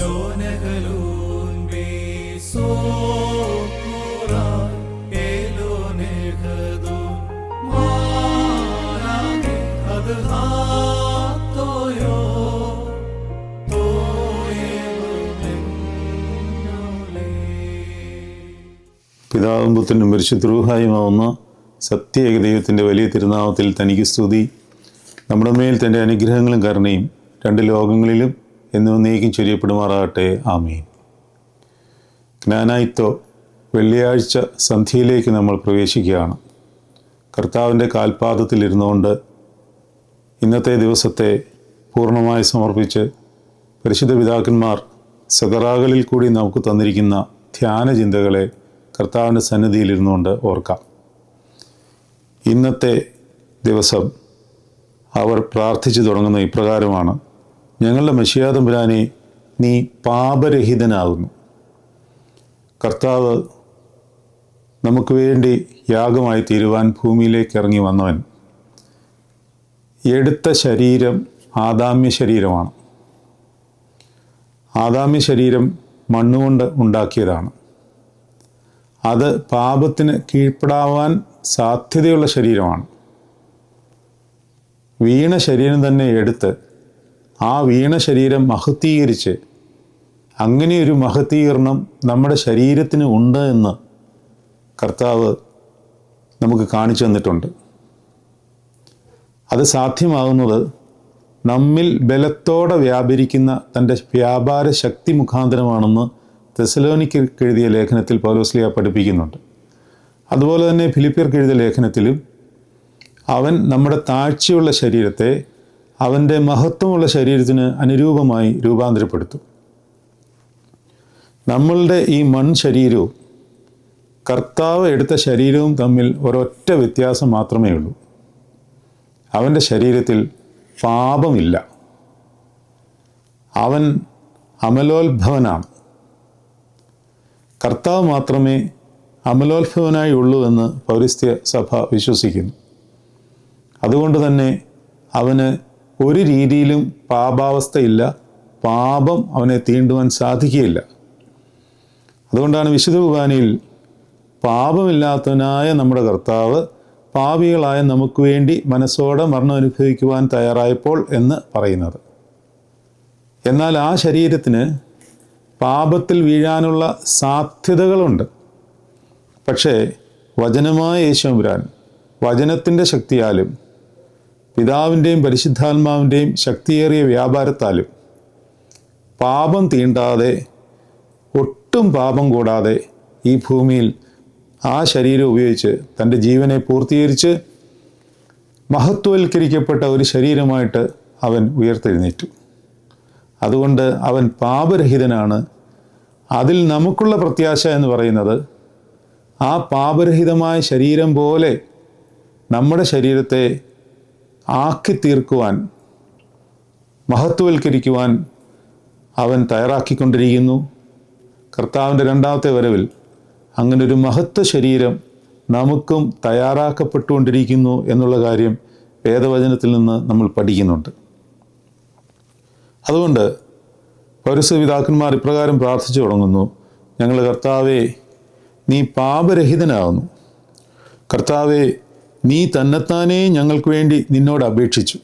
لونغلون بسوكورا إلون غدو ماناكي പിതാവും പുത്രനും പരിശുദ്രൂഹായുമാവുന്ന സത്യേക ദൈവത്തിന്റെ വലിയ തിരുനാമത്തിൽ തനിക്ക് സ്തുതി. നമ്മുടെ മേൽ തന്റെ അനുഗ്രഹങ്ങളും കരുണയും രണ്ട് ലോകങ്ങളിലും എന്നും നീക്കം ചൊരിയപ്പെടുമാറാകട്ടെ. ആമീൻ. ജ്ഞാനായിത്തോ വെള്ളിയാഴ്ച സന്ധ്യയിലേക്ക് നമ്മൾ പ്രവേശിക്കുകയാണ്. കർത്താവിന്റെ കാൽപാദത്തിൽ ഇരുന്നുകൊണ്ട് ഇന്നത്തെ ദിവസത്തെ പൂർണമായി സമർപ്പിച്ച് പരിശുദ്ധ പിതാക്കന്മാർ സദറാകളിൽ കൂടി നമുക്ക് തന്നിരിക്കുന്ന ധ്യാന ചിന്തകളെ കർത്താവിന്റെ സന്നിധിയിൽ ഇരുന്നുകൊണ്ട് ഓർക്കാം. ഇന്നത്തെ ദിവസം അവർ പ്രാർത്ഥിച്ചു തുടങ്ങുന്ന ഇപ്രകാരമാണ്. ഞങ്ങളുടെ മഷിയാതമ്പുരാനെ നീ പാപരഹിതനാകുന്നു. കർത്താവ് നമുക്ക് വേണ്ടി യാഗമായി തീരുവാൻ ഭൂമിയിലേക്ക് ഇറങ്ങി വന്നവൻ. എടുത്ത ശരീരം ആദാമ്യ ശരീരമാണ്. ആദാമ്യ ശരീരം മണ്ണുകൊണ്ട് ഉണ്ടാക്കിയതാണ്. അത് പാപത്തിന് കീഴ്പ്പെടാവാൻ സാധ്യതയുള്ള ശരീരമാണ്. വീണ ശരീരം തന്നെ എടുത്ത് ആ വീണ ശരീരം മഹത്തീകരിച്ച് അങ്ങനെയൊരു മഹത്തീകരണം നമ്മുടെ ശരീരത്തിന് ഉണ്ട് എന്ന് കർത്താവ് നമുക്ക് കാണിച്ചു തന്നിട്ടുണ്ട്. അത് സാധ്യമാകുന്നത് നമ്മിൽ ബലത്തോടെ വ്യാപരിക്കുന്ന തന്റെ വ്യാപാര ശക്തി മുഖാന്തരമാണെന്ന് തെസലോനിക്ക് എഴുതിയ ലേഖനത്തിൽ പൗലോസ്ലിയ പഠിപ്പിക്കുന്നുണ്ട്. അതുപോലെ തന്നെ ഫിലിപ്പിയർക്ക് എഴുതിയ ലേഖനത്തിലും അവൻ നമ്മുടെ താഴ്ചയുള്ള ശരീരത്തെ അവന്റെ മഹത്വമുള്ള ശരീരത്തിന് അനുരൂപമായി രൂപാന്തരപ്പെടുത്തും. നമ്മളുടെ ഈ മൺ ശരീരവും കർത്താവ് എടുത്ത ശരീരവും തമ്മിൽ ഒരൊറ്റ വ്യത്യാസം മാത്രമേ ഉള്ളൂ. അവന്റെ ശരീരത്തിൽ പാപമില്ല. അവൻ അമലോത്ഭവനാണ്. കർത്താവ് മാത്രമേ അമലോത്ഭവനായി ഉള്ളൂ എന്ന് പൗരസ്ത്യ സഭ വിശ്വസിക്കുന്നു. അതുകൊണ്ട് തന്നെ അവന് ഒരു രീതിയിലും പാപാവസ്ഥയില്ല. പാപം അവനെ തീണ്ടുവാൻ സാധിക്കുകയില്ല. അതുകൊണ്ടാണ് വിശുദ്ധ കുർബാനയിൽ പാപമില്ലാത്തവനായ നമ്മുടെ കർത്താവ് പാപികളായ നമുക്ക് വേണ്ടി മനസ്സോടെ മരണം അനുഭവിക്കുവാൻ തയ്യാറായപ്പോൾ എന്ന് പറയുന്നത്. എന്നാൽ ആ ശരീരത്തിന് പാപത്തിൽ വീഴാനുള്ള സാധ്യതകളുണ്ട്. പക്ഷേ വചനമായ യേശുമ്പുരാൻ വചനത്തിന്റെ ശക്തിയാലും പിതാവിന്റെയും പരിശുദ്ധാത്മാവിന്റെയും ശക്തിയേറിയ വ്യാപാരത്താലും പാപം തീണ്ടാതെ ഒട്ടും പാപം കൂടാതെ ഈ ഭൂമിയിൽ ആ ശരീരം ഉപയോഗിച്ച് തന്റെ ജീവനെ പൂർത്തീകരിച്ച് മഹത്വവൽക്കരിക്കപ്പെട്ട ഒരു ശരീരമായിട്ട് അവൻ ഉയർത്തെഴുന്നേറ്റു. അതുകൊണ്ട് അവൻ പാപരഹിതനാണ്. അതിൽ നമുക്കുള്ള പ്രത്യാശ എന്ന് പറയുന്നത് ആ പാപരഹിതമായ ശരീരം പോലെ നമ്മുടെ ശരീരത്തെ ആക്കി തീർക്കുവാൻ മഹത്വവൽക്കരിക്കുവാൻ അവൻ തയ്യാറാക്കിക്കൊണ്ടിരിക്കുന്നു. കർത്താവിന്റെ രണ്ടാമത്തെ വരവിൽ അങ്ങനെ ഒരു മഹത്വ ശരീരം നമുക്കും തയ്യാറാക്കപ്പെട്ടുകൊണ്ടിരിക്കുന്നു എന്നുള്ള കാര്യം വേദവചനത്തിൽ നിന്ന് നമ്മൾ പഠിക്കുന്നുണ്ട്. അതുകൊണ്ട് പൗരസ്വപിതാക്കന്മാർ ഇപ്രകാരം പ്രാർത്ഥിച്ചു തുടങ്ങുന്നു. ഞങ്ങൾ കർത്താവെ നീ പാപരഹിതനാകുന്നു. കർത്താവെ നീ തന്നെത്താനെ ഞങ്ങൾക്ക് വേണ്ടി നിന്നോട് അപേക്ഷിച്ചു.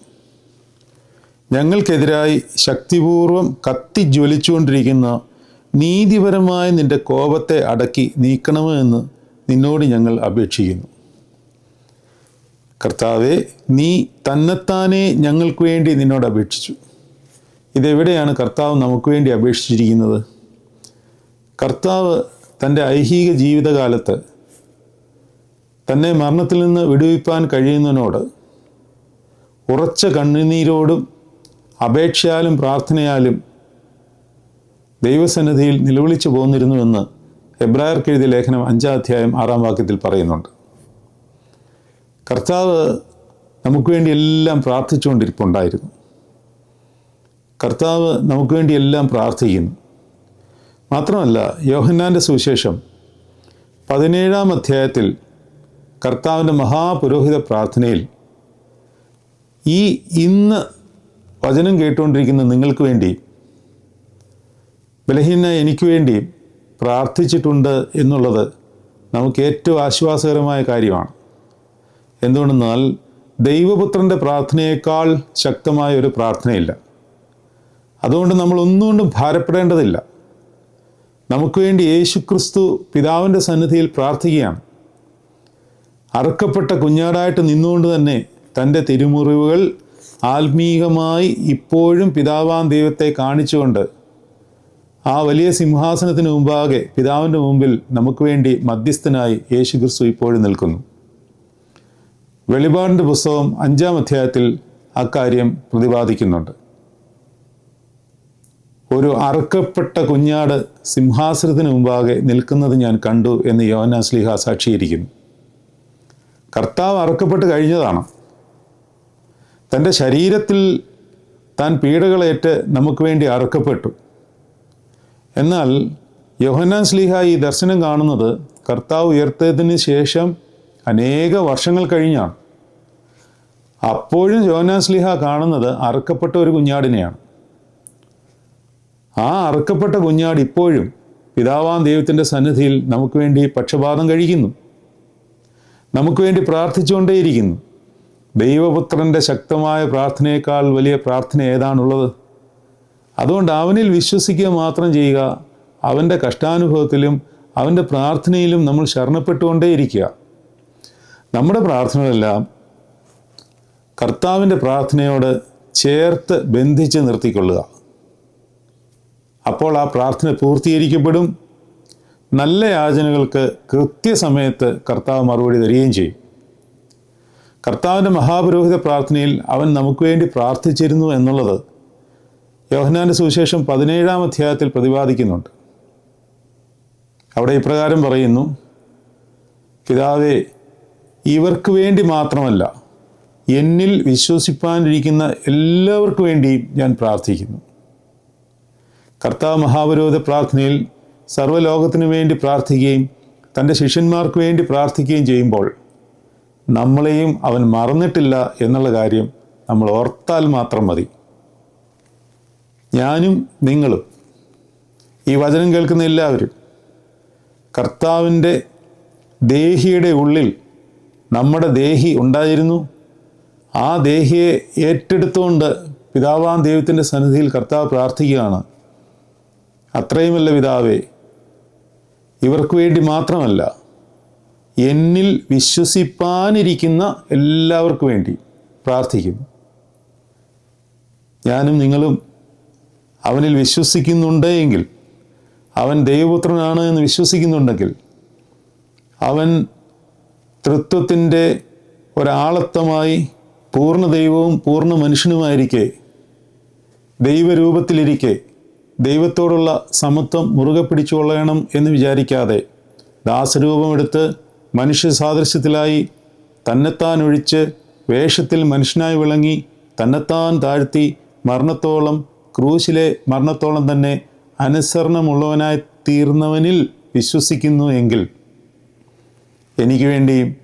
ഞങ്ങൾക്കെതിരായി ശക്തിപൂർവം കത്തി ജ്വലിച്ചുകൊണ്ടിരിക്കുന്ന നീതിപരമായ നിന്റെ കോപത്തെ അടക്കി നീക്കണമെന്ന് നിന്നോട് ഞങ്ങൾ അപേക്ഷിക്കുന്നു. കർത്താവെ നീ തന്നെത്താനെ ഞങ്ങൾക്ക് വേണ്ടി നിന്നോട് അപേക്ഷിച്ചു. ഇതെവിടെയാണ് കർത്താവ് നമുക്ക് വേണ്ടി അപേക്ഷിച്ചിരിക്കുന്നത്? കർത്താവ് തന്റെ ഐഹിക ജീവിതകാലത്ത് തന്നെ മരണത്തിൽ നിന്ന് വിടുവിപ്പാൻ കഴിയുന്നതിനോട് ഉറച്ച കണ്ണുനീരോടും അപേക്ഷയാലും പ്രാർത്ഥനയാലും ദൈവസന്നിധിയിൽ നിലവിളിച്ചു പോന്നിരുന്നുവെന്ന് എബ്രായർക്ക് എഴുതിയ ലേഖനം അഞ്ചാം അധ്യായം ആറാം വാക്യത്തിൽ പറയുന്നുണ്ട്. കർത്താവ് നമുക്ക് വേണ്ടി എല്ലാം പ്രാർത്ഥിച്ചുകൊണ്ടിരിപ്പുണ്ടായിരുന്നു. കർത്താവ് നമുക്ക് വേണ്ടി എല്ലാം പ്രാർത്ഥിക്കുന്നു. മാത്രമല്ല യോഹന്നാന്റെ സുവിശേഷം പതിനേഴാം അധ്യായത്തിൽ കർത്താവിന്റെ മഹാപുരോഹിത പ്രാർത്ഥനയിൽ ഈ ഇന്ന് വചനം കേട്ടുകൊണ്ടിരിക്കുന്ന നിങ്ങൾക്ക് വേണ്ടി ബലഹീന എനിക്ക് വേണ്ടി പ്രാർത്ഥിച്ചിട്ടുണ്ട് എന്നുള്ളത് നമുക്ക് ഏറ്റവും ആശ്വാസകരമായ കാര്യമാണ്. എന്തുകൊണ്ടെന്നാൽ ദൈവപുത്രന്റെ പ്രാർത്ഥനയേക്കാൾ ശക്തമായ ഒരു പ്രാർത്ഥനയില്ല. അതുകൊണ്ട് നമ്മൾ ഒന്നുകൊണ്ടും ഭാരപ്പെടേണ്ടതില്ല. നമുക്ക് വേണ്ടി യേശുക്രിസ്തു പിതാവിന്റെ സന്നിധിയിൽ പ്രാർത്ഥിക്കുകയാണ്. അറുക്കപ്പെട്ട കുഞ്ഞാടായിട്ട് നിന്നുകൊണ്ട് തന്നെ തന്റെ തിരുമുറിവുകൾ ആത്മീകമായി ഇപ്പോഴും പിതാവാൻ ദൈവത്തെ കാണിച്ചുകൊണ്ട് ആ വലിയ സിംഹാസനത്തിന് മുമ്പാകെ പിതാവിന്റെ മുമ്പിൽ നമുക്ക് വേണ്ടി മധ്യസ്ഥനായി യേശു ക്രിസ്തു ഇപ്പോഴും നിൽക്കുന്നു. വെളിപാടിന്റെ പുസ്തകം അഞ്ചാം അധ്യായത്തിൽ അക്കാര്യം പ്രതിപാദിക്കുന്നുണ്ട്. ഒരു അറുക്കപ്പെട്ട കുഞ്ഞാട് സിംഹാസനത്തിന് മുമ്പാകെ നിൽക്കുന്നത് ഞാൻ കണ്ടു എന്ന് യോന സ്ലിഹ സാക്ഷീകരിക്കുന്നു. കർത്താവ് അറുക്കപ്പെട്ട് കഴിഞ്ഞതാണ്. തന്റെ ശരീരത്തിൽ താൻ പീഡകളേറ്റ് നമുക്ക് വേണ്ടി അറുക്കപ്പെട്ടു. എന്നാൽ യോഹന്നാൻ സ്ലീഹ ഈ ദർശനം കാണുന്നത് കർത്താവ് ഉയർത്തതിന് ശേഷം അനേക വർഷങ്ങൾ കഴിഞ്ഞാണ്. അപ്പോഴും യോഹന്നാൻ സ്ലീഹ കാണുന്നത് അറുക്കപ്പെട്ട ഒരു കുഞ്ഞാടിനെയാണ്. ആ അറുക്കപ്പെട്ട കുഞ്ഞാട് ഇപ്പോഴും പിതാവാം ദൈവത്തിന്റെ സന്നിധിയിൽ നമുക്ക് വേണ്ടി പക്ഷപാതം കഴിക്കുന്നു. നമുക്ക് വേണ്ടി പ്രാർത്ഥിച്ചുകൊണ്ടേയിരിക്കുന്നു. ദൈവപുത്രന്റെ ശക്തമായ പ്രാർത്ഥനയേക്കാൾ വലിയ പ്രാർത്ഥന ഏതാണുള്ളത്? അതുകൊണ്ട് അവനിൽ വിശ്വസിക്കുക മാത്രം ചെയ്യുക അവന്റെ കഷ്ടാനുഭവത്തിലും അവന്റെ പ്രാർത്ഥനയിലും നമ്മൾ ശരണപ്പെട്ടുകൊണ്ടേയിരിക്കുക. നമ്മുടെ പ്രാർത്ഥനകളെല്ലാം കർത്താവിന്റെ പ്രാർത്ഥനയോട് ചേർത്ത് ബന്ധിച്ച് നിർത്തിക്കൊള്ളുക. അപ്പോൾ ആ പ്രാർത്ഥന പൂർത്തീകരിക്കപ്പെടും. നല്ല യാചനകൾക്ക് കൃത്യസമയത്ത് കർത്താവ് മറുപടി തരികയും ചെയ്യും. കർത്താവിന്റെ മഹാപുരോഹിത പ്രാർത്ഥനയിൽ അവൻ നമുക്ക് വേണ്ടി പ്രാർത്ഥിച്ചിരുന്നു എന്നുള്ളത് യോഹനാന്റെ സുവിശേഷം പതിനേഴാം അധ്യായത്തിൽ പ്രതിപാദിക്കുന്നുണ്ട്. അവിടെ ഇപ്രകാരം പറയുന്നു പിതാവേ ഇവർക്ക് വേണ്ടി മാത്രമല്ല എന്നിൽ വിശ്വസിപ്പാനിരിക്കുന്ന എല്ലാവർക്കു വേണ്ടിയും ഞാൻ പ്രാർത്ഥിക്കുന്നു. കർത്താവ് മഹാപുരോഹിത പ്രാർത്ഥനയിൽ സർവലോകത്തിനു വേണ്ടി പ്രാർത്ഥിക്കുകയും തന്റെ ശിഷ്യന്മാർക്ക് വേണ്ടി പ്രാർത്ഥിക്കുകയും ചെയ്യുമ്പോൾ നമ്മളെയും അവൻ മറന്നിട്ടില്ല എന്നുള്ള കാര്യം നമ്മൾ ഓർത്താൽ മാത്രം മതി. ഞാനും നിങ്ങളും ഈ വചനം കേൾക്കുന്ന എല്ലാവരും കർത്താവിന്റെ ദേഹിയുടെ ഉള്ളിൽ നമ്മുടെ ദേഹി ഉണ്ടായിരുന്നു. ആ ദേഹിയെ ഏറ്റെടുത്തുകൊണ്ട് പിതാവാം ദൈവത്തിന്റെ സന്നിധിയിൽ കർത്താവ് പ്രാർത്ഥിക്കുകയാണ്. അത്രയുമല്ല പിതാവേ ഇവർക്ക് വേണ്ടി മാത്രമല്ല എന്നിൽ വിശ്വസിപ്പാനിരിക്കുന്ന എല്ലാവർക്കും വേണ്ടി പ്രാർത്ഥിക്കുന്നു ഞാനും നിങ്ങളും അവനിൽ വിശ്വസിക്കുന്നുണ്ട് എങ്കിൽ അവൻ ദൈവപുത്രനാണ് എന്ന് വിശ്വസിക്കുന്നുണ്ടെങ്കിൽ അവൻ തൃത്വത്തിന്റെ ഒരാളത്തമായി പൂർണ ദൈവവും പൂർണ മനുഷ്യനുമായിരിക്കെ ദൈവരൂപത്തിലിരിക്കെ ദൈവത്തോടുള്ള സമത്വം മുറുകെ പിടിച്ചുകൊള്ളണം എന്ന് വിചാരിക്കാതെ ദാസരൂപമെടുത്ത് മനുഷ്യ സാദൃശ്യത്തിലായി തന്നെത്താൻ ഒഴിച്ച് വേഷത്തിൽ മനുഷ്യനായി വിളങ്ങി തന്നെത്താൻ താഴ്ത്തി മരണത്തോളം ക്രൂശിലെ മരണത്തോളം തന്നെ അനുസരണമുള്ളവനായി തീർന്നവനിൽ വിശ്വസിക്കുന്നു എങ്കിൽ എനിക്ക് വേണ്ടിയും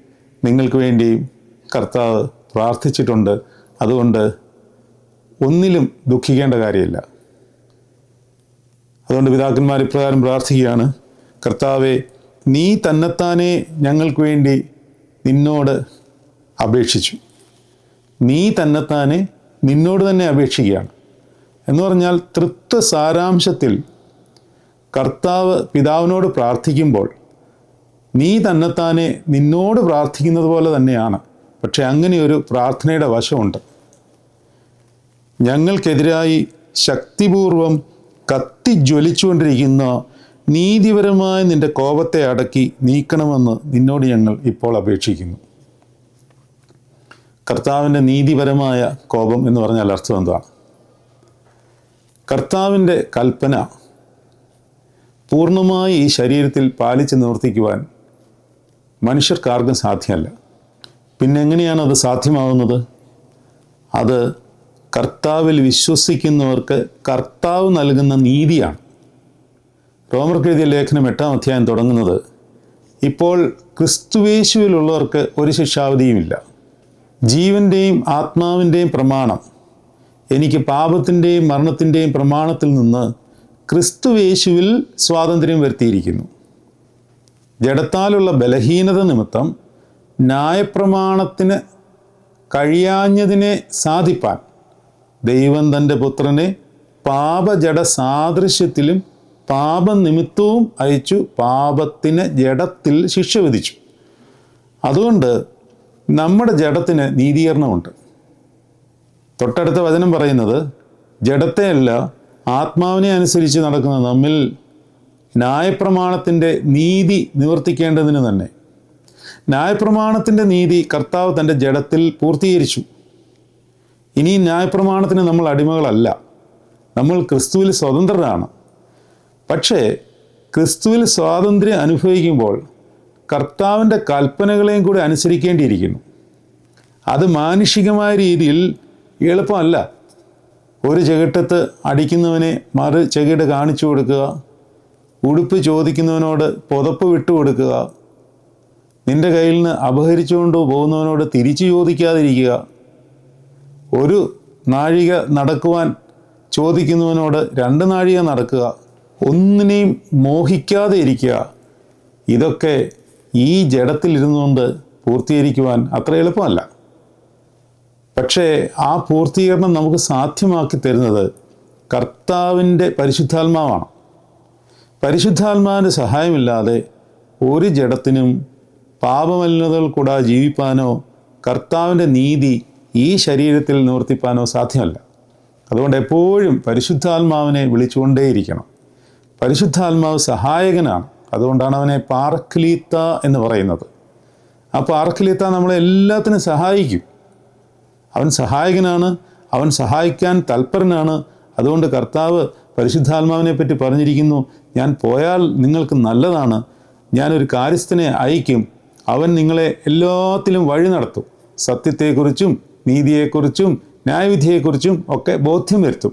നിങ്ങൾക്ക് വേണ്ടിയും കർത്താവ് പ്രാർത്ഥിച്ചിട്ടുണ്ട്. അതുകൊണ്ട് ഒന്നിലും ദുഃഖിക്കേണ്ട കാര്യമില്ല. അതുകൊണ്ട് പിതാക്കന്മാർ ഇപ്രകാരം പ്രാർത്ഥിക്കുകയാണ്. കർത്താവെ നീ തന്നെത്താനെ ഞങ്ങൾക്ക് വേണ്ടി നിന്നോട് അപേക്ഷിച്ചു. നീ തന്നെത്താനെ നിന്നോട് തന്നെ അപേക്ഷിക്കുകയാണ്. എന്ന് പറഞ്ഞാൽ തൃത്വ സാരാംശത്തിൽ കർത്താവ് പിതാവിനോട് പ്രാർത്ഥിക്കുമ്പോൾ നീ തന്നെത്താനെ നിന്നോട് പ്രാർത്ഥിക്കുന്നത് പോലെ തന്നെയാണ്. പക്ഷെ അങ്ങനെയൊരു പ്രാർത്ഥനയുടെ വശമുണ്ട്. ഞങ്ങൾക്കെതിരായി ശക്തിപൂർവം കത്തിജ്വലിച്ചുകൊണ്ടിരിക്കുന്ന നീതിപരമായ നിന്റെ കോപത്തെ അടക്കി നീക്കണമെന്ന് നിന്നോട് ഞങ്ങൾ ഇപ്പോൾ അപേക്ഷിക്കുന്നു. കർത്താവിന്റെ നീതിപരമായ കോപം എന്ന് പറഞ്ഞാൽ അർത്ഥം എന്താണ്? കർത്താവിന്റെ കൽപ്പന പൂർണമായി ഈ ശരീരത്തിൽ പാലിച്ച് നിവർത്തിക്കുവാൻ മനുഷ്യർക്കാർക്കും സാധ്യമല്ല. പിന്നെ എങ്ങനെയാണ് അത് സാധ്യമാവുന്നത്? അത് കർത്താവിൽ വിശ്വസിക്കുന്നവർക്ക് കർത്താവ് നൽകുന്ന നീതിയാണ്. റോമർ എഴുതിയ ലേഖനം എട്ടാം അധ്യായം തുടങ്ങുന്നത് ഇപ്പോൾ ക്രിസ്തുവേശുവിലുള്ളവർക്ക് ഒരു ശിക്ഷാവധിയുമില്ല. ജീവന്റെയും ആത്മാവിന്റെയും പ്രമാണം എനിക്ക് പാപത്തിന്റെയും മരണത്തിന്റെയും പ്രമാണത്തിൽ നിന്ന് ക്രിസ്തുവേശുവിൽ സ്വാതന്ത്ര്യം വരുത്തിയിരിക്കുന്നു. ജഡത്താലുള്ള ബലഹീനത നിമിത്തം ന്യായപ്രമാണത്തിന് കഴിയാഞ്ഞതിനെ സാധിപ്പാൻ ദൈവം തന്റെ പുത്രനെ പാപജട സാദൃശ്യത്തിലും പാപനിമിത്തവും അയച്ചു പാപത്തിന് ജഡത്തിൽ ശിക്ഷ വിധിച്ചു. അതുകൊണ്ട് നമ്മുടെ ജഡത്തിന് നീതീകരണമുണ്ട്. തൊട്ടടുത്ത വചനം പറയുന്നത് ജഡത്തെയല്ല ആത്മാവിനെ അനുസരിച്ച് നടക്കുന്ന നമ്മിൽ ന്യായപ്രമാണത്തിന്റെ നീതി നിവർത്തിക്കേണ്ടതിന് തന്നെ. ന്യായപ്രമാണത്തിന്റെ നീതി കർത്താവ് തന്റെ ജഡത്തിൽ പൂർത്തീകരിച്ചു. ഇനി ന്യായപ്രമാണത്തിന് നമ്മൾ അടിമകളല്ല. നമ്മൾ ക്രിസ്തുവിൽ സ്വതന്ത്രരാണ്. പക്ഷേ ക്രിസ്തുവിൽ സ്വാതന്ത്ര്യം അനുഭവിക്കുമ്പോൾ കർത്താവിന്റെ കൽപ്പനകളെയും കൂടി അനുസരിക്കേണ്ടിയിരിക്കുന്നു. അത് മാനുഷികമായ രീതിയിൽ എളുപ്പമല്ല. ഒരു ചെകിട്ടത്ത് അടിക്കുന്നവനെ മറു ചെകിട് കാണിച്ചു കൊടുക്കുക ഉടുപ്പ് ചോദിക്കുന്നവനോട് പുതപ്പ് വിട്ടുകൊടുക്കുക നിന്റെ കയ്യിൽ നിന്ന് അപഹരിച്ചുകൊണ്ട് പോകുന്നവനോട് തിരിച്ചു ചോദിക്കാതിരിക്കുക ഒരു നാഴിക നടക്കുവാൻ ചോദിക്കുന്നവനോട് രണ്ട് നാഴിക നടക്കുക ഒന്നിനെയും മോഹിക്കാതെ ഇരിക്കുക ഇതൊക്കെ ഈ ജഡത്തിലിരുന്നുകൊണ്ട് പൂർത്തീകരിക്കുവാൻ അത്ര എളുപ്പമല്ല. പക്ഷേ ആ പൂർത്തീകരണം നമുക്ക് സാധ്യമാക്കി തരുന്നത് കർത്താവിന്റെ പരിശുദ്ധാത്മാവാണ്. പരിശുദ്ധാത്മാവിന്റെ സഹായമില്ലാതെ ഒരു ജഡത്തിനും പാപമലിനതകൾ കൂടാതെ ജീവിപ്പാനോ കർത്താവിന്റെ നീതി ഈ ശരീരത്തിൽ നിവർത്തിപ്പാനോ സാധ്യമല്ല. അതുകൊണ്ട് എപ്പോഴും പരിശുദ്ധാത്മാവിനെ വിളിച്ചുകൊണ്ടേയിരിക്കണം. പരിശുദ്ധാത്മാവ് സഹായകനാണ്. അതുകൊണ്ടാണ് അവനെ പാർക്കിലീത്ത എന്ന് പറയുന്നത്. ആ പാർക്കിലീത്ത നമ്മളെ എല്ലാത്തിനും സഹായിക്കും. അവൻ സഹായകനാണ്. അവൻ സഹായിക്കാൻ തൽപരനാണ്. അതുകൊണ്ട് കർത്താവ് പരിശുദ്ധാത്മാവിനെ പറ്റി പറഞ്ഞിരിക്കുന്നു ഞാൻ പോയാൽ നിങ്ങൾക്ക് നല്ലതാണ്. ഞാനൊരു കാര്യസ്ഥനെ അയക്കും അവൻ നിങ്ങളെ എല്ലാത്തിലും വഴി നടത്തും. സത്യത്തെക്കുറിച്ചും നീതിയെക്കുറിച്ചും ന്യായവിധിയെക്കുറിച്ചും ഒക്കെ ബോധ്യം വരുത്തും.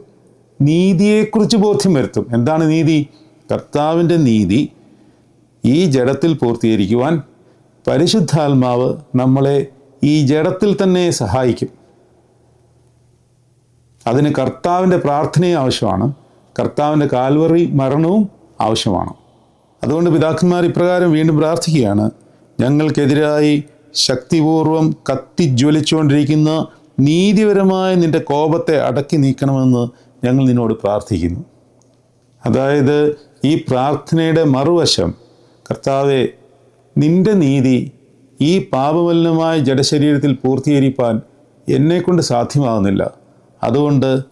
നീതിയെക്കുറിച്ച് ബോധ്യം വരുത്തും. എന്താണ് നീതി? കർത്താവിന്റെ നീതി ഈ ജഡത്തിൽ പൂർത്തീകരിക്കുവാൻ പരിശുദ്ധാത്മാവ് നമ്മളെ ഈ ജഡത്തിൽ തന്നെ സഹായിക്കും. അതിന് കർത്താവിന്റെ പ്രാർത്ഥനയും ആവശ്യമാണ്. കർത്താവിന്റെ കാൽവറി മരണവും ആവശ്യമാണ്. അതുകൊണ്ട് പിതാക്കന്മാർ ഇപ്രകാരം വീണ്ടും പ്രാർത്ഥിക്കുകയാണ്. ഞങ്ങൾക്കെതിരായി ശക്തിപൂർവം കത്തിജ്വലിച്ചുകൊണ്ടിരിക്കുന്ന നീതിപരമായ നിന്റെ കോപത്തെ അടക്കി നീക്കണമെന്ന് ഞങ്ങൾ നിന്നോട് പ്രാർത്ഥിക്കുന്നു. അതായത് ഈ പ്രാർത്ഥനയുടെ മറുവശം കർത്താവെ നിന്റെ നീതി ഈ പാപമലിനമായ ജഡശരീരത്തിൽ പൂർത്തീകരിപ്പാൻ എന്നെക്കൊണ്ട് സാധ്യമാകുന്നില്ല. അതുകൊണ്ട്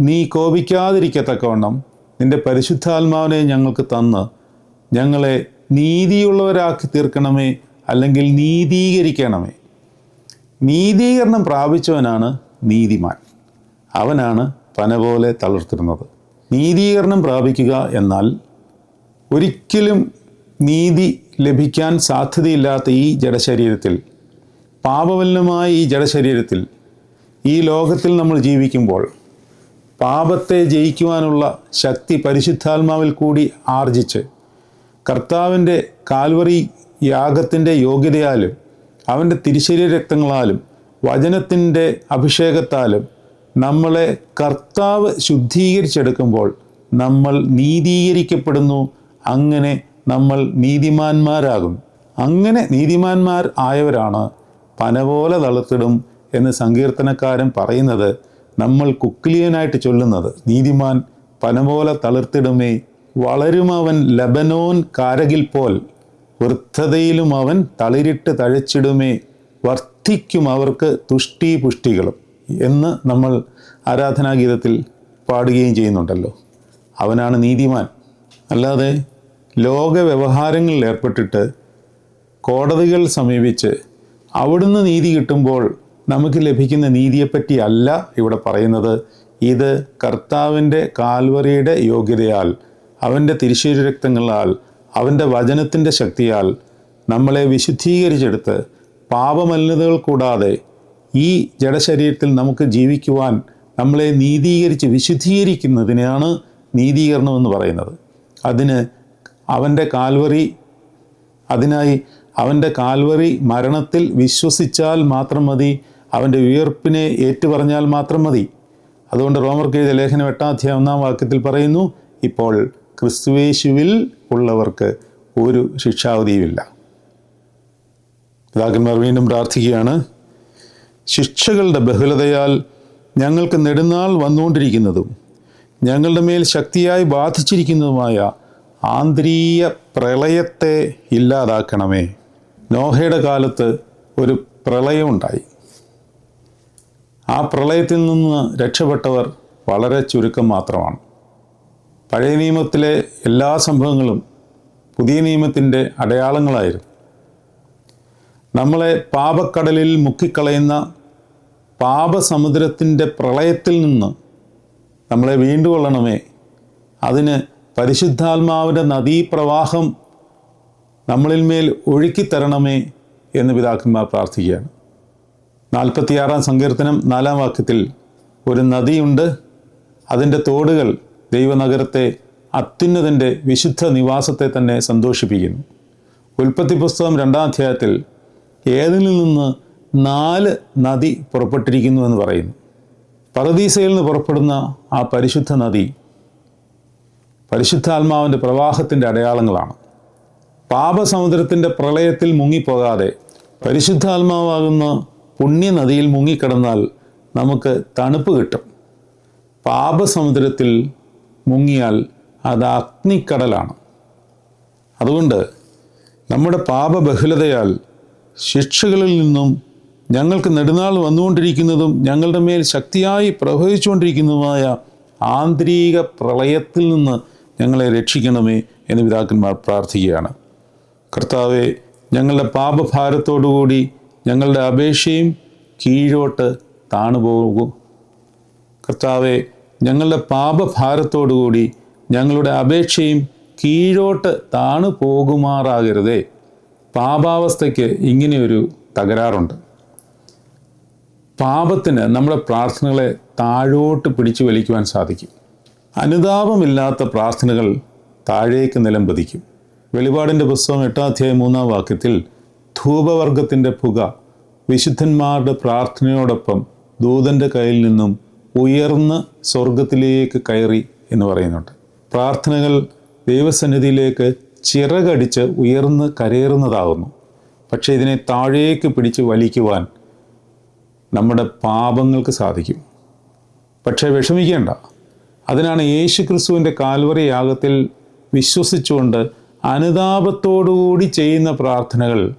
നീ കോപിക്കാതിരിക്കത്തക്കവണ്ണം നിന്റെ പരിശുദ്ധാത്മാവിനെ ഞങ്ങൾക്ക് തന്ന് ഞങ്ങളെ നീതിയുള്ളവരാക്കി തീർക്കണമേ അല്ലെങ്കിൽ നീതീകരിക്കണമേ നീതീകരണം പ്രാപിച്ചവനാണ് നീതിമാൻ. അവനാണ് പന പോലെ തളർത്തിരുന്നത് നീതീകരണം പ്രാപിക്കുക എന്നാൽ ഒരിക്കലും നീതി ലഭിക്കാൻ സാധ്യതയില്ലാത്ത ഈ ജഡശരീരത്തിൽ പാപമലിനമായ ഈ ജഡശരീരത്തിൽ ഈ ലോകത്തിൽ നമ്മൾ ജീവിക്കുമ്പോൾ പാപത്തെ ജയിക്കുവാനുള്ള ശക്തി പരിശുദ്ധാത്മാവിൽ കൂടി ആർജിച്ച് കർത്താവിന്റെ കാൽവറി യാഗത്തിന്റെ യോഗ്യതയാലും അവന്റെ തിരിശരീര രക്തങ്ങളാലും വചനത്തിന്റെ അഭിഷേകത്താലും നമ്മളെ കർത്താവ് ശുദ്ധീകരിച്ചെടുക്കുമ്പോൾ നമ്മൾ നീതീകരിക്കപ്പെടുന്നു. അങ്ങനെ നമ്മൾ നീതിമാന്മാരാകും. അങ്ങനെ നീതിമാന്മാർ ആയവരാണ് പനപോലെ പോലെ തളുത്തിടും എന്ന് സങ്കീർത്തനക്കാരൻ പറയുന്നത് നമ്മൾ കുക്ലിയനായിട്ട് ചൊല്ലുന്നത്. നീതിമാൻ പനപോലെ തളിർത്തിടുമേ. വളരും അവൻ ലബനോൻ കാരകിൽ പോൽ. വൃദ്ധതയിലും അവൻ തളിരിട്ട് തഴച്ചിടുമേ. വർദ്ധിക്കും അവർക്ക് തുഷ്ടി പുഷ്ടികളും എന്ന് നമ്മൾ ആരാധനാഗീതത്തിൽ പാടുകയും ചെയ്യുന്നുണ്ടല്ലോ. അവനാണ് നീതിമാൻ. അല്ലാതെ ലോക വ്യവഹാരങ്ങളിൽ ഏർപ്പെട്ടിട്ട് കോടതികൾ സമീപിച്ച് അവിടുന്ന് നീതി കിട്ടുമ്പോൾ നമുക്ക് ലഭിക്കുന്ന നീതിയെപ്പറ്റി അല്ല ഇവിടെ പറയുന്നത്. ഇത് കർത്താവിന്റെ കാൽവറിയുടെ യോഗ്യതയാൽ അവന്റെ തിരിശീല രക്തങ്ങളാൽ അവന്റെ വചനത്തിന്റെ ശക്തിയാൽ നമ്മളെ വിശുദ്ധീകരിച്ചെടുത്ത് പാപമലിനതകൾ കൂടാതെ ഈ ജഡശരീരത്തിൽ നമുക്ക് ജീവിക്കുവാൻ നമ്മളെ നീതീകരിച്ച് വിശുദ്ധീകരിക്കുന്നതിനെയാണ് നീതീകരണം എന്ന് പറയുന്നത്. അതിന് അവന്റെ കാൽവറി അതിനായി അവന്റെ കാൽവറി മരണത്തിൽ വിശ്വസിച്ചാൽ മാത്രം മതി അവന്റെ ഉയർപ്പിനെ ഏറ്റുപറഞ്ഞാൽ മാത്രം മതി. അതുകൊണ്ട് റോമർക്ക് എഴുതിയ ലേഖനം എട്ടാം അധ്യായം ഒന്നാം വാക്യത്തിൽ പറയുന്നു ഇപ്പോൾ ക്രിസ്തുവേശുവിൽ ഉള്ളവർക്ക് ഒരു ശിക്ഷാവധിയുമില്ല. പിതാക്കന്മാർ വീണ്ടും പ്രാർത്ഥിക്കുകയാണ് ശിക്ഷകളുടെ ബഹുലതയാൽ ഞങ്ങൾക്ക് നെടുന്നാൾ വന്നുകൊണ്ടിരിക്കുന്നതും ഞങ്ങളുടെ മേൽ ശക്തിയായി ബാധിച്ചിരിക്കുന്നതുമായ ആന്തരീയ പ്രളയത്തെ ഇല്ലാതാക്കണമേ. നോഹയുടെ കാലത്ത് ഒരു പ്രളയമുണ്ടായി. ആ പ്രളയത്തിൽ നിന്ന് രക്ഷപ്പെട്ടവർ വളരെ ചുരുക്കം മാത്രമാണ്. പഴയ നിയമത്തിലെ എല്ലാ സംഭവങ്ങളും പുതിയ നിയമത്തിന്റെ അടയാളങ്ങളായിരുന്നു. നമ്മളെ പാപക്കടലിൽ മുക്കിക്കളയുന്ന പാപസമുദ്രത്തിന്റെ പ്രളയത്തിൽ നിന്ന് നമ്മളെ വീണ്ടുകൊള്ളണമേ. അതിന് പരിശുദ്ധാത്മാവിന്റെ നദീപ്രവാഹം നമ്മളിൽ മേൽ ഒഴുക്കിത്തരണമേ എന്ന് പിതാക്കന്മാർ പ്രാർത്ഥിക്കുകയാണ്. നാൽപ്പത്തിയാറാം സങ്കീർത്തനം നാലാം വാക്യത്തിൽ ഒരു നദിയുണ്ട് അതിന്റെ തോടുകൾ ദൈവനഗരത്തെ അത്യുന്നതന്റെ വിശുദ്ധ നിവാസത്തെ തന്നെ സന്തോഷിപ്പിക്കുന്നു. ഉൽപ്പത്തി പുസ്തകം രണ്ടാം അധ്യായത്തിൽ ഏതിനിൽ നിന്ന് നാല് നദി പുറപ്പെട്ടിരിക്കുന്നു എന്ന് പറയുന്നു. പറദീസയിൽ നിന്ന് പുറപ്പെടുന്ന ആ പരിശുദ്ധ നദി പരിശുദ്ധാത്മാവിന്റെ പ്രവാഹത്തിന്റെ അടയാളങ്ങളാണ്. പാപസമുദ്രത്തിന്റെ പ്രളയത്തിൽ മുങ്ങിപ്പോകാതെ പരിശുദ്ധാത്മാവാകുന്ന പുണ്യനദിയിൽ മുങ്ങിക്കിടന്നാൽ നമുക്ക് തണുപ്പ് കിട്ടും. പാപസമുദ്രത്തിൽ മുങ്ങിയാൽ അത് അഗ്നിക്കടലാണ്. അതുകൊണ്ട് നമ്മുടെ പാപബഹുലതയാൽ ശിക്ഷകളിൽ നിന്നും ഞങ്ങൾക്ക് നെടുനാൾ വന്നുകൊണ്ടിരിക്കുന്നതും ഞങ്ങളുടെ മേൽ ശക്തിയായി പ്രവഹിച്ചുകൊണ്ടിരിക്കുന്നതുമായ ആന്തരിക പ്രളയത്തിൽ നിന്ന് ഞങ്ങളെ രക്ഷിക്കണമേ എന്ന് പിതാക്കന്മാർ പ്രാർത്ഥിക്കുകയാണ്. കർത്താവെ ഞങ്ങളുടെ പാപഭാരത്തോടുകൂടി ഞങ്ങളുടെ അപേക്ഷയും കീഴോട്ട് താണുപോകും. കർത്താവെ ഞങ്ങളുടെ പാപഭാരത്തോടുകൂടി ഞങ്ങളുടെ അപേക്ഷയും കീഴോട്ട് താണു പോകുമാറാകരുതേ. പാപാവസ്ഥയ്ക്ക് ഇങ്ങനെയൊരു തകരാറുണ്ട്. പാപത്തിന് നമ്മുടെ പ്രാർത്ഥനകളെ താഴോട്ട് പിടിച്ചു വലിക്കുവാൻ സാധിക്കും. അനുതാപമില്ലാത്ത പ്രാർത്ഥനകൾ താഴേക്ക് നിലം പതിക്കും. വെളിപാടിന്റെ പുസ്തകം എട്ടാധ്യായം മൂന്നാം വാക്യത്തിൽ ധൂപവർഗത്തിന്റെ പുക വിശുദ്ധന്മാരുടെ പ്രാർത്ഥനയോടൊപ്പം ദൂതന്റെ കയ്യിൽ നിന്നും ഉയർന്ന് സ്വർഗത്തിലേക്ക് കയറി എന്ന് പറയുന്നുണ്ട്. പ്രാർത്ഥനകൾ ദൈവസന്നിധിയിലേക്ക് ചിറകടിച്ച് ഉയർന്ന് കരയേറുന്നതാകുന്നു. പക്ഷേ ഇതിനെ താഴേക്ക് പിടിച്ച് വലിക്കുവാൻ നമ്മുടെ പാപങ്ങൾക്ക് സാധിക്കും. പക്ഷേ വിഷമിക്കേണ്ട. അതിനാണ് യേശു ക്രിസ്തുവിന്റെ കാൽവറി യാഗത്തിൽ വിശ്വസിച്ചുകൊണ്ട് അനുതാപത്തോടുകൂടി ചെയ്യുന്ന പ്രാർത്ഥനകൾ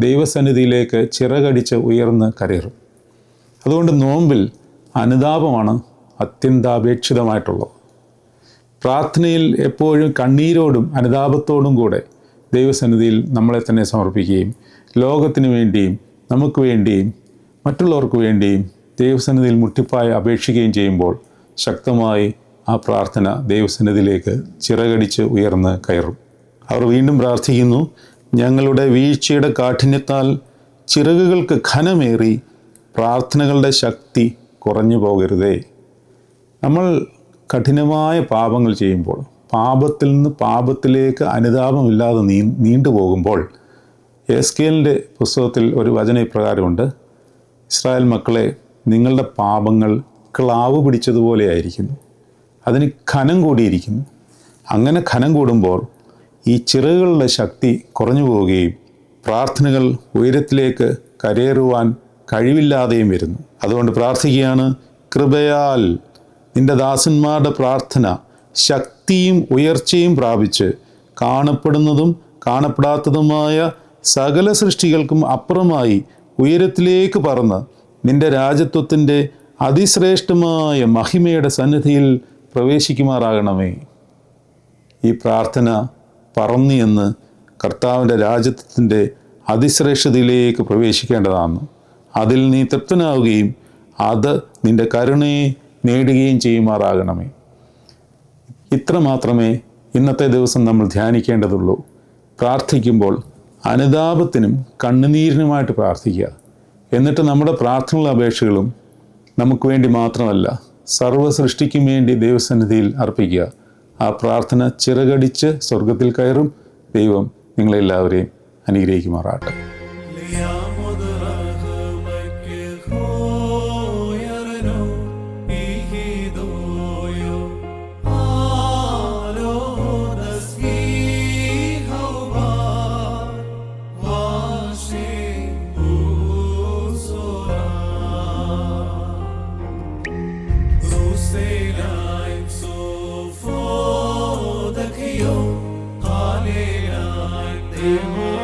ദൈവസന്നിധിയിലേക്ക് ചിറകടിച്ച് ഉയർന്ന് കരയറും. അതുകൊണ്ട് നോമ്പിൽ അനുതാപമാണ് അത്യന്താപേക്ഷിതമായിട്ടുള്ളത്. പ്രാർത്ഥനയിൽ എപ്പോഴും കണ്ണീരോടും അനുതാപത്തോടും കൂടെ ദൈവസന്നിധിയിൽ നമ്മളെ തന്നെ സമർപ്പിക്കുകയും ലോകത്തിന് വേണ്ടിയും നമുക്ക് വേണ്ടിയും മറ്റുള്ളവർക്ക് വേണ്ടിയും ദൈവസന്നിധിയിൽ മുട്ടിപ്പായി അപേക്ഷിക്കുകയും ചെയ്യുമ്പോൾ ശക്തമായി ആ പ്രാർത്ഥന ദൈവസന്നിധിയിലേക്ക് ചിറകടിച്ച് ഉയർന്ന് കയറും. അവർ വീണ്ടും പ്രാർത്ഥിക്കുന്നു ഞങ്ങളുടെ വീഴ്ചയുടെ കാഠിന്യത്താൽ ചിറകുകൾക്ക് ഘനമേറി പ്രാർത്ഥനകളുടെ ശക്തി കുറഞ്ഞു പോകരുതേ. നമ്മൾ കഠിനമായ പാപങ്ങൾ ചെയ്യുമ്പോൾ പാപത്തിൽ നിന്ന് പാപത്തിലേക്ക് അനുതാപമില്ലാതെ നീ നീണ്ടുപോകുമ്പോൾ എസ്കേലിന്റെ പുസ്തകത്തിൽ ഒരു വചന ഇപ്രകാരമുണ്ട്. ഇസ്രായേൽ മക്കളെ നിങ്ങളുടെ പാപങ്ങൾ ക്ലാവ് പിടിച്ചതുപോലെ ആയിരിക്കുന്നു. അതിന് ഖനം കൂടിയിരിക്കുന്നു. അങ്ങനെ ഖനം കൂടുമ്പോൾ ഈ ചിറകുകളുടെ ശക്തി കുറഞ്ഞു പോവുകയും പ്രാർത്ഥനകൾ ഉയരത്തിലേക്ക് കരയേറുവാൻ കഴിവില്ലാതെയും വരുന്നു. അതുകൊണ്ട് പ്രാർത്ഥിക്കുകയാണ് കൃപയാൽ നിന്റെ ദാസന്മാരുടെ പ്രാർത്ഥന ശക്തിയും ഉയർച്ചയും പ്രാപിച്ച് കാണപ്പെടുന്നതും കാണപ്പെടാത്തതുമായ സകല സൃഷ്ടികൾക്കും അപ്പുറമായി ഉയരത്തിലേക്ക് പറന്ന് നിന്റെ രാജ്യത്വത്തിന്റെ അതിശ്രേഷ്ഠമായ മഹിമയുടെ സന്നിധിയിൽ പ്രവേശിക്കുമാറാകണമേ. ഈ പ്രാർത്ഥന പറന്നു എന്ന് കർത്താവിന്റെ രാജ്യത്വത്തിന്റെ അതിശ്രേഷ്ഠതയിലേക്ക് പ്രവേശിക്കേണ്ടതാണ്. അതിൽ നീ തൃപ്തനാവുകയും അത് നിന്റെ കരുണയെ നേടുകയും ചെയ്യുമാറാകണമേ. ഇത്ര മാത്രമേ ഇന്നത്തെ ദിവസം നമ്മൾ ധ്യാനിക്കേണ്ടതുള്ളൂ. പ്രാർത്ഥിക്കുമ്പോൾ അനുതാപത്തിനും കണ്ണുനീരിനുമായിട്ട് പ്രാർത്ഥിക്കുക. എന്നിട്ട് നമ്മുടെ പ്രാർത്ഥനയുള്ള അപേക്ഷകളും നമുക്ക് വേണ്ടി മാത്രമല്ല സർവ സൃഷ്ടിക്കും വേണ്ടി ദൈവസന്നിധിയിൽ അർപ്പിക്കുക. ആ പ്രാർത്ഥന ചിറകടിച്ച് സ്വർഗത്തിൽ കയറും. ദൈവം നിങ്ങളെല്ലാവരെയും അനുഗ്രഹിക്കുമാറാട്ടെ i'm so Hallelujah.